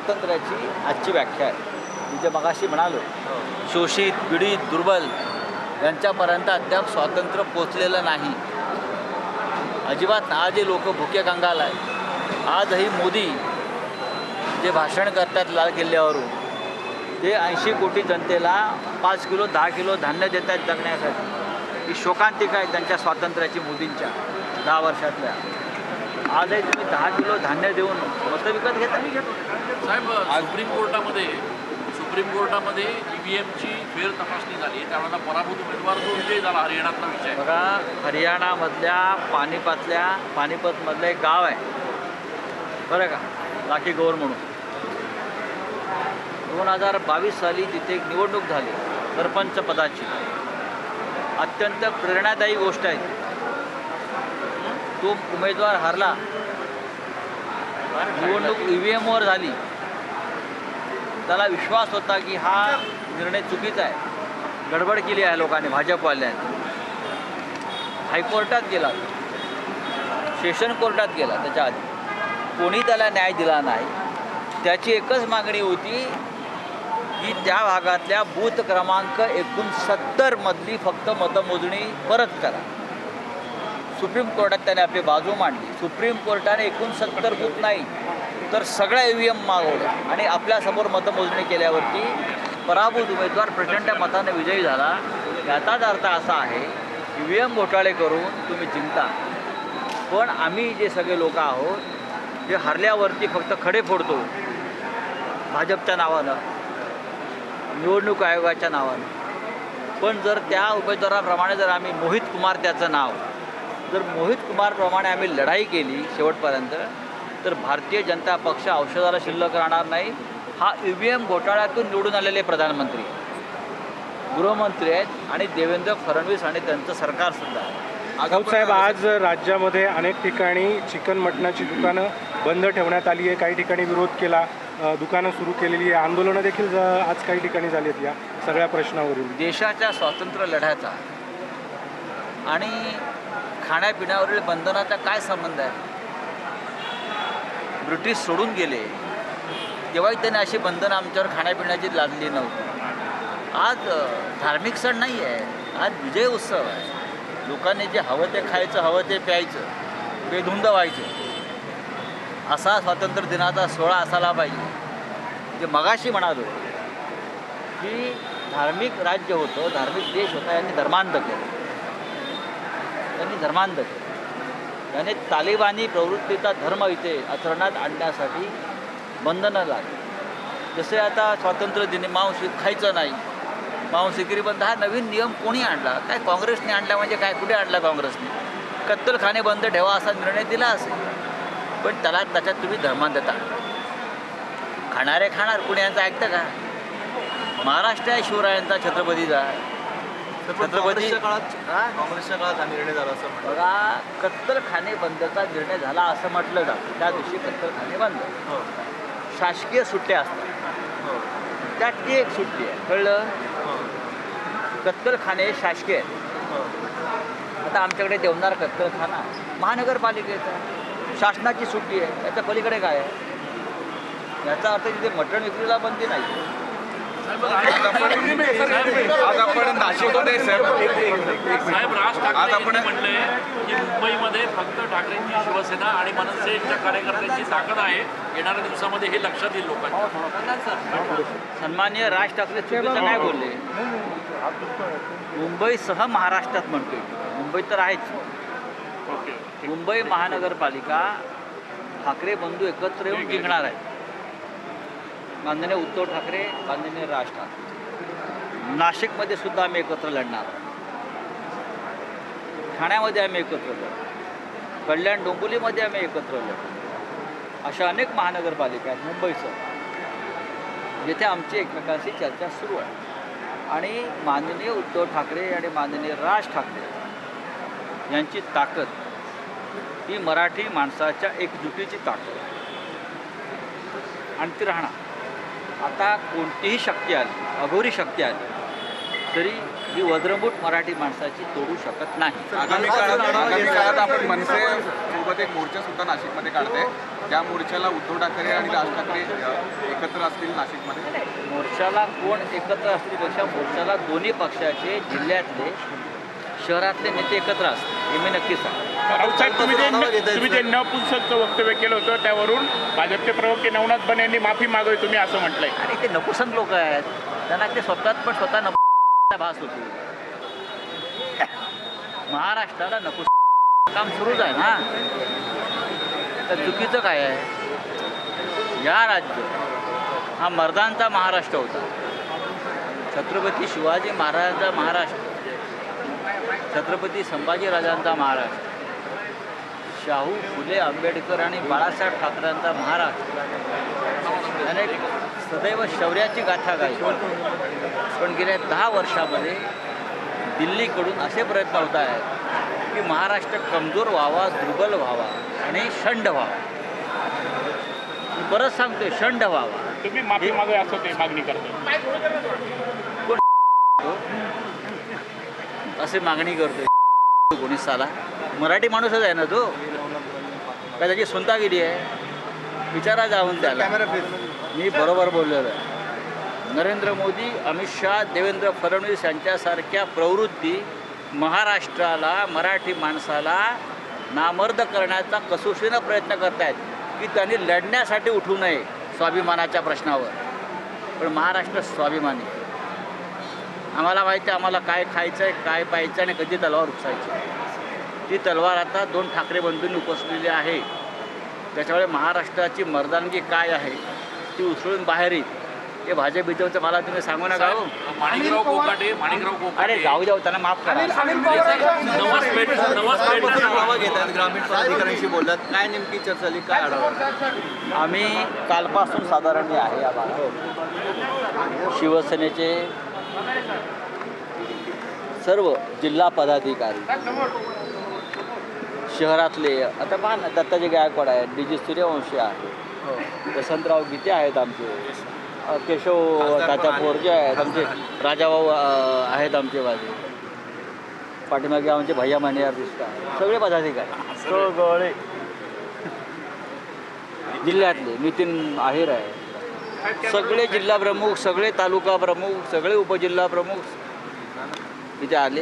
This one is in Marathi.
स्वातंत्र्याची आजची व्याख्या आहे. मी जे मगाशी म्हणालो शोषित पीडित दुर्बल यांच्यापर्यंत अद्याप स्वातंत्र्य पोचलेलं नाही. अजिबात आजही लोक भुके कंगाल आहेत. आजही मोदी जे भाषण करतात लाल किल्ल्यावरून ते ऐंशी कोटी जनतेला पाच किलो दहा किलो धान्य देत आहेत जगण्यासाठी. ही शोकांतिका आहे त्यांच्या स्वातंत्र्याची मोदींच्या दहा वर्षातल्या. आजही तुम्ही दहा किलो धान्य देऊन मतं विकत घेता? मी घेतो साहेब सुप्रीम कोर्टामध्ये सुप्रीम कोर्टामध्ये ई व्ही एमची फेर तपासणी झाली त्यावेळेला पराभूत उमेदवार जो विजय झाला हरियाणातला विषय बघा हरियाणामधल्या पानिपतल्या पानिपतमधलं एक गाव आहे. बरं का? लाकी गौर म्हणून. दोन हजार बावीस साली तिथे एक निवडणूक झाली सरपंच पदाची अत्यंत प्रेरणादायी गोष्ट आहे तो उमेदवार हरला. निवडणूक ई व्ही एमवर झाली. त्याला विश्वास होता की हा निर्णय चुकीचा आहे. गडबड केली आहे लोकांनी भाजपवाल्यांनी. हायकोर्टात गेला. सेशन कोर्टात गेला त्याच्या आधी. कोणी त्याला न्याय दिला नाही. त्याची एकच मागणी होती की त्या भागातल्या बूथ क्रमांक एकोणसत्तरमधली फक्त मतमोजणी परत करा. सुप्रीम कोर्टात त्याने आपली बाजू मांडली. सुप्रीम कोर्टाने एकोणसत्तर बूथ नाही तर सगळ्या ई व्ही एम मागवलं. आणि आपल्यासमोर मतमोजणी केल्यावरती पराभूत उमेदवार प्रचंड मताने विजयी झाला. याचाच अर्थ असा आहे ई व्ही एम घोटाळे करून तुम्ही जिंकता. पण आम्ही जे सगळे लोक आहोत जे हरल्यावरती फक्त खडे फोडतो भाजपच्या नावानं निवडणूक आयोगाच्या नावानं. पण जर त्या उमेदवाराप्रमाणे जर आम्ही मोहित कुमार त्याचं नाव जर मोहित कुमारप्रमाणे आम्ही लढाई केली शेवटपर्यंत तर भारतीय जनता पक्ष औषधाला शिल्लक राहणार नाही. हा ई व्ही एम घोटाळ्यातून निवडून आलेले प्रधानमंत्री. गृहमंत्री आहेत आणि देवेंद्र फडणवीस आणि त्यांचं सरकारसुद्धा साहेब आज राज्यामध्ये अनेक ठिकाणी चिकन मटणाची दुकानं बंद ठेवण्यात आली आहे. काही ठिकाणी विरोध केला दुकानं सुरू केलेली आहे. आंदोलनं देखील आज काही ठिकाणी झाली आहेत या सगळ्या प्रश्नावरून. देशाच्या स्वातंत्र्य लढ्याचा आणि खाण्यापिण्यावरील बंधनाचा काय संबंध आहे? ब्रिटिश सोडून गेले. तेव्हाही त्यांनी अशी बंधनं आमच्यावर खाण्यापिण्याची लादली नव्हती. आज धार्मिक सण नाही आहे आज विजय उत्सव आहे. लोकांनी जे हवं ते खायचं हवं ते प्यायचं बेधुंद व्हायचं. असा स्वातंत्र्य दिनाचा सोहळा असायला पाहिजे. जे मगाशी म्हणालो की धार्मिक राज्य होतं धार्मिक देश होता यांनी धर्मांत केलं. त्यांनी धर्मांध केलं. त्याने तालिबानी प्रवृत्तीचा धर्म इथे आचरणात आणण्यासाठी बंधनं लागली जसे आता स्वातंत्र्य दिने मांस खायचं नाही मांस विक्री बंद हा नवीन नियम कोणी आणला? काय काँग्रेसने आणला म्हणजे काय? कुठे आणला काँग्रेसने? कत्तलखाने बंद ठेवा असा निर्णय दिला असेल. पण त्याला त्याच्यात तुम्ही धर्मांधता. खाणारे खाणार कुणी यांचं ऐकतं का? महाराष्ट्र आहे शिवरायांचा छत्रपतीचा छत्रपती काळात काँग्रेसच्या काळात हा निर्णय झाला असं म्हणतात बघा कत्तलखाने बंदचा निर्णय झाला असं म्हटलं जातं. त्या दिवशी कत्तलखाने बंद हो. शासकीय सुट्ट्या असतात. हो. त्यात ती एक सुट्टी आहे. कळलं? हो. कत्तलखाने शासकीय आहेत. हो. आता आमच्याकडे देवनार कत्तलखाना महानगरपालिकेचा. शासनाची सुट्टी आहे. याच्या पलीकडे काय आहे? याचा अर्थ तिथे मटण विक्रीला बंदी नाही. आज आपण नाशिकमध्ये साहेब साहेब राज आज ठाकरे आपण- यांनी म्हणलंय की मुंबईमध्ये फक्त ठाकरेंची शिवसेना आणि मनसेच्या कार्यकर्त्यांची ताकद आहे. येणाऱ्या दिवसामध्ये हे लक्षात येईल लोकांच्या. सन्मान्य राज ठाकरे चुकीचं काय बोलले. मुंबईसह महाराष्ट्रात म्हणतोय. मुंबईत तर आहेच. ओके. मुंबई महानगरपालिका ठाकरे बंधू एकत्र येऊन जिंकणार आहेत. माननीय उद्धव ठाकरे माननीय राज ठाकरे. नाशिकमध्ये सुद्धा आम्ही एकत्र लढणार आहोत. ठाण्यामध्ये आम्ही एकत्र लढू कल्याण डोंबिवलीमध्ये आम्ही एकत्र लढू अशा अनेक महानगरपालिका आहेत मुंबईसह जिथे आमची एकमेकांशी चर्चा सुरू आहे. आणि माननीय उद्धव ठाकरे आणि माननीय राज ठाकरे यांची ताकद ही मराठी माणसाच्या एकजुटीची ताकद आणि ती राहणार. आता कोणतीही शक्ती आली अघोरी शक्ती आली तरी ही वज्रमूठ मराठी माणसाची तोडू शकत नाही. आगामी काळात आगामी काळात आपण मनसे सोबत एक मोर्चा सुद्धा नाशिकमध्ये काढते. त्या मोर्चाला उद्धव ठाकरे आणि राज ठाकरे एकत्र असतील नाशिकमध्ये? मोर्चाला कोण एकत्र असण्यापेक्षा मोर्चाला दोन्ही पक्षाचे जिल्ह्यातले शहरातले नेते एकत्र असतील हे मी नक्की सांगतो. राऊत साहेब तुम्ही जे तुम्ही जे नपुंसकचं वक्तव्य केलं होतं त्यावरून भाजपचे प्रवक्ते नवनाथ बने यांनी माफी मागावी तुम्ही असं म्हटलंय. आणि ते नपुसंग लोक आहेत. त्यांना ते स्वतःच पण स्वतः भास होती महाराष्ट्राला नको काम सुरूच आहे ना. तर चुकीचं काय आहे? या राज्य हा मर्दांचा महाराष्ट्र होता. छत्रपती शिवाजी महाराजांचा महाराष्ट्र. छत्रपती संभाजीराजांचा महाराष्ट्र. शाहू फुले आंबेडकर आणि बाळासाहेब ठाकरेंचा महाराष्ट्र. त्याने सदैव शौर्याची गाथा गायली पण गेल्या दहा वर्षामध्ये दिल्लीकडून असे प्रयत्न होत आहेत की महाराष्ट्र कमजोर व्हावा दुर्बल व्हावा आणि शंड व्हावा. परत सांगतोय शंड व्हावा. तुम्ही माफी मागावी असं ते मागणी करतो. असे मागणी करतोय. कोणी साला. मराठी माणूसच आहे ना तो? काय त्याची स्वतःगिरी आहे? विचारा जाऊन त्याला. मी बरोबर बोललेलो आहे. नरेंद्र मोदी अमित शहा देवेंद्र फडणवीस यांच्यासारख्या प्रवृत्ती महाराष्ट्राला मराठी माणसाला नामर्द करण्याचा कसोशीनं प्रयत्न करतायत की त्यांनी लढण्यासाठी उठू नये स्वाभिमानाच्या प्रश्नावर. पण महाराष्ट्र स्वाभिमानी. आम्हाला माहिती आहे आम्हाला काय खायचं आहे काय प्यायचं आणि कधी तलवार उपसायची. ती तलवार आता दोन ठाकरे बंधूंनी उपसलेली आहे. त्याच्यामुळे महाराष्ट्राची मर्दानगी काय आहे ती उचलून बाहेर येईल. हे भाजप बिजवचं मला तुम्ही सांगू नका. माणिकराव कोकाटे माणिकराव अरे कोकाटे जाऊ जाऊ त्यांना माफ करा. ग्रामीण पदाधिकाऱ्यांशी बोलतात. काय नेमकी चर्चा झाली काय आढावा? आम्ही कालपासून साधारण आहे या भागात. शिवसेनेचे सर्व जिल्हा पदाधिकारी शहरातले आता पहा ना दत्ताजी गायकवाड आहेत डी जी सूर्यवंशी आहे वसंतराव गीते आहेत आमचे केशव तात्या पोरजे आहेत आमचे राजाभाऊ आहेत आमचे माझे पाठीमागे आमचे भैया मानियार दिसतात. सगळे पदाधिकारी. सगळे जिल्ह्यातले नितीन आहेर आहे. सगळे जिल्हा प्रमुख सगळे तालुका प्रमुख सगळे उपजिल्हा प्रमुख. इथे आले.